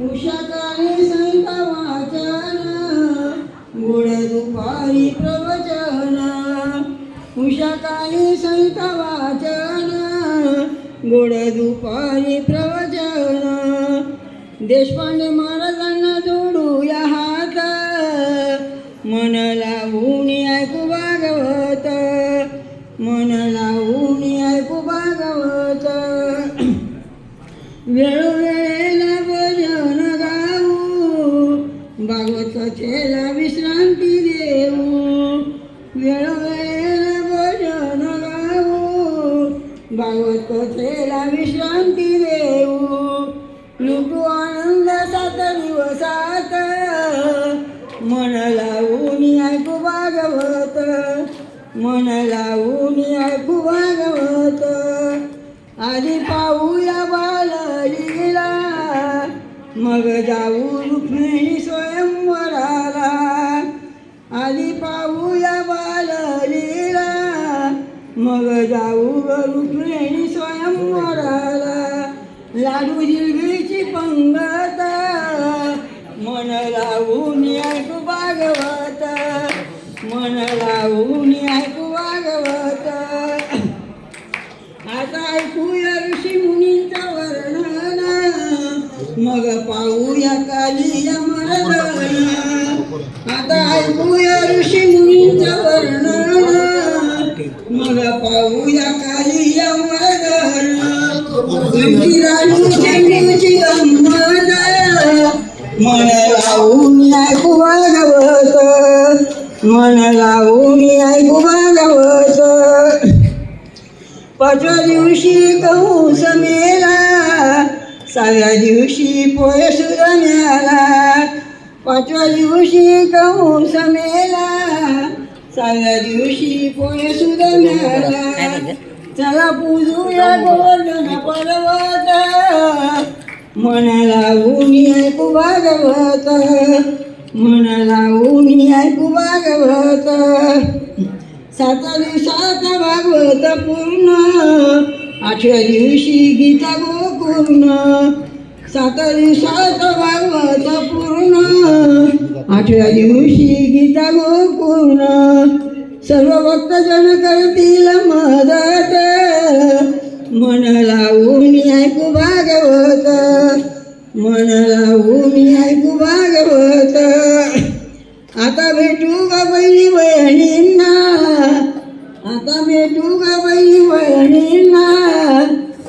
उषाकाळी संत वाचन गोड दुपारी प्रवचन. उषाकाळी संत वाचन गोड दुपारी प्रवचन. देशपांडे महाराजांना जोडूया हात. मन लावून ऐकू भागवत. मन लावून ऐकू भागवत. वेळ भागवत कथेला विश्रांती देऊ. वेळोवेळेला भजन गाऊ. भागवत कथेला विश्रांती देऊ. लुटू आनंद सात दिवसात मन लावून ऐकू भागवत. मन लावून ऐकू भागवत. आधी पाहूया बाल मग जाऊ रुक्मिणी खाली पाहूया बाललीला मग जाऊ ग रुक्मिणी स्वयंवराला लाडू जिलबीची पंगत. मन लावून ऐकू भागवत. मन लावून ऐकू भागवत. आता ऐकूया ऋषी मुनींचा वर्णन. मग पाहूया काली मरदन आता ऐकूया ऋषी मुनींचं वर्णन. मग पाहूया काही मरदन तुमची चेंडूची गंमत मन लावून ऐकू भागवत मन लावून ऐकू भागवत पाचव्या दिवशी गहू समेला सहाव्या दिवशी पोय मिळाला पाचव्या दिवशी गहू समेला सहाव्या दिवशी पोय सुरम्याला चला पूजूया गोवर्धन पर्वत. मन लावून ऐकू भागवत. मन लावून ऐकू भागवत. सात दिवसात भागवत पूर्ण. आठव्या दिवशी गीता गोपूर्ण सात दिवसात भागवत पूर्ण. आठव्या दिवशी गीता गोपूर्ण सर्व भक्तजन करतील मदत. मन लावून ऐकू भागवत. मन लावून ऐकू भागवत. आता भेटू का बहिणी बहिणींना? आता भेटू का बहिणी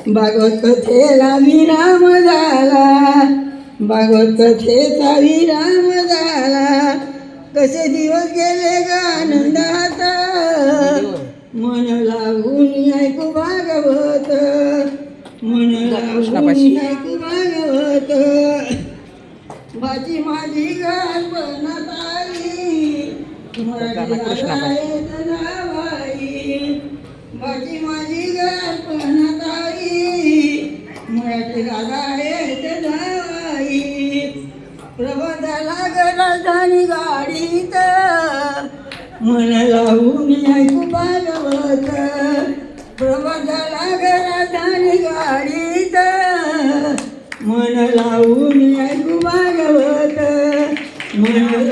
भागवत कथेला विराम झाला. भागवत कथेचा विराम झाला. कसे दिवस गेले ग आनंदात मन लावून ऐकू भागवत. मन लावून ऐकू भागवत. भाजी माझी गणपणात आई भाजी माझी गणपणात आई मराठी राधा प्रबंध जाई प्रबंधाला गाडीत. मन लावून ऐकू भागवत. प्रबंधाला राजधानी गाडीत. मन लावून ऐकू भागवत. मन